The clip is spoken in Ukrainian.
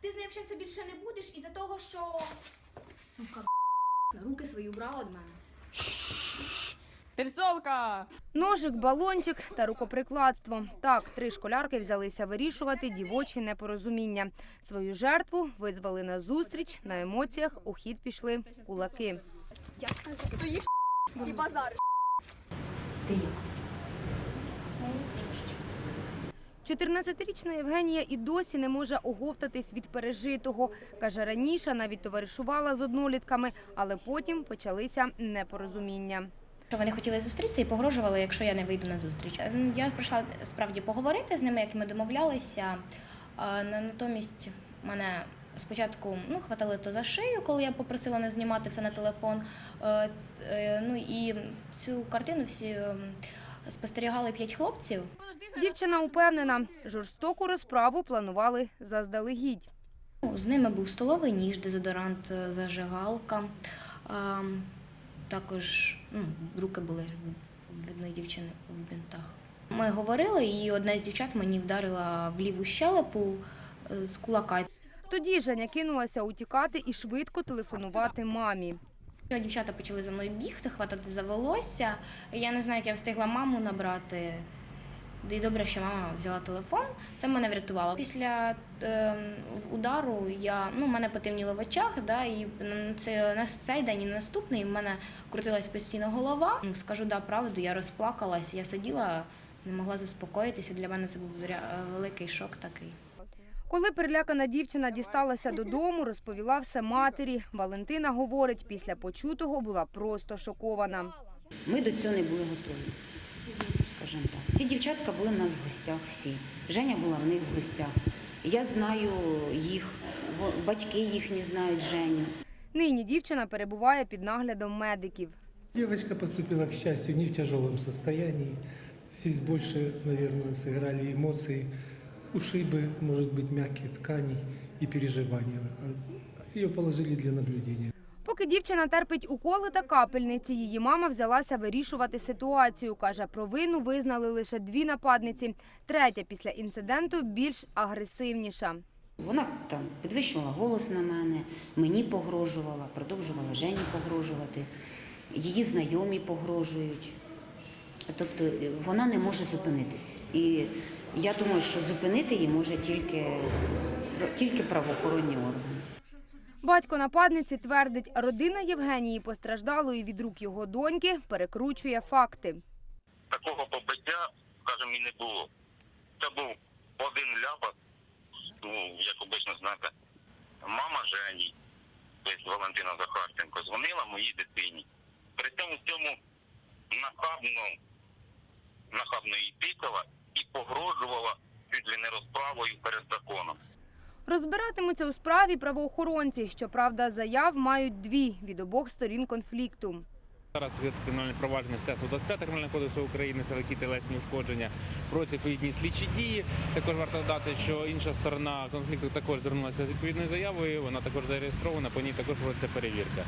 ти з нею общатися більше не будеш із-за того, що. Сука, на руки свої убрала від мене. Перцовка! Ножик, балончик та рукоприкладство. Так, три школярки взялися вирішувати дівочі непорозуміння. Свою жертву визвали на зустріч, на емоціях у хід пішли кулаки. Я сказала. Стоїш і базар. 14-річна Євгенія і досі не може оговтатись від пережитого. Каже, раніше навіть товаришувала з однолітками, але потім почалися непорозуміння. Що вони хотіли зустрітися і погрожували, якщо я не вийду на зустріч. Е, Я прийшла справді поговорити з ними, як ми домовлялися. Натомість мене спочатку ну, хватали то за шию, коли я попросила не знімати це на телефон. Е, е, Ну і цю картину всі спостерігали п'ять хлопців. Дівчина упевнена, жорстоку розправу планували заздалегідь. Ну, З ними був столовий ніж, дезодорант, е, зажигалка. А, Також ну, руки були в- в одної дівчини в бінтах. Ми говорили, і одна з дівчат мені вдарила в ліву щелепу е, з кулака. Тоді Женя кинулася утікати і швидко телефонувати мамі. Дівчата почали за мною бігти, хватати за волосся. Я не знаю, як я встигла маму набрати. І добре, що мама взяла телефон. Це мене врятувало. Після е, удару я ну, мене потемніло в очах, да, і на це на цей день і на наступний в мене крутилась постійно голова. Ну, Скажу да, правду, я розплакалась. Я сиділа, не могла заспокоїтися. Для мене це був великий шок такий. Коли перелякана дівчина дісталася додому, розповіла все матері. Валентина говорить, після почутого була просто шокована. Ми до цього не були готові, скажімо так. Ці дівчатка були в нас в гостях всі. Женя була в них в гостях. Я знаю їх, во- батьки їхні знають Женю. Нині дівчина перебуває під наглядом медиків. Девочка поступила, к счастью, не в тяжелом состоянии. Здесь больше, наверное, сыграли эмоции, ушибы, может быть, мягкие тканей и переживания. Ее положили для наблюдения. Поки дівчина терпить уколи та капельниці, її мама взялася вирішувати ситуацію. Каже, провину визнали лише дві нападниці. Третя після інциденту більш агресивніша. Вона там підвищувала голос на мене, мені погрожувала, продовжувала Жені погрожувати, її знайомі погрожують. Тобто е, вона не може зупинитись. І я думаю, що зупинити її може тільки, тільки правоохоронні органи. Батько нападниці твердить, родина Євгенії постраждалої від рук його доньки перекручує факти. такого побиття, скажімо, і не було. Це був один ляпас, ну, як обично знаєте, мама Жені, тобто Валентина Захарченко, дзвонила моїй дитині. При цьому цьому нахабно, нахабно їй тикала і погрожувала чуть ли не розправою перед законом. Розбиратимуться у справі правоохоронці. Щоправда, заяв мають дві від обох сторін конфлікту. Зараз кримінальне провадження стаття 25 Кримінального кодексу України, це великі телесні ушкодження про відповідні слідчі дії. Також варто додати, що інша сторона конфлікту також звернулася з відповідною заявою. Вона також зареєстрована, по ній також проводиться перевірка.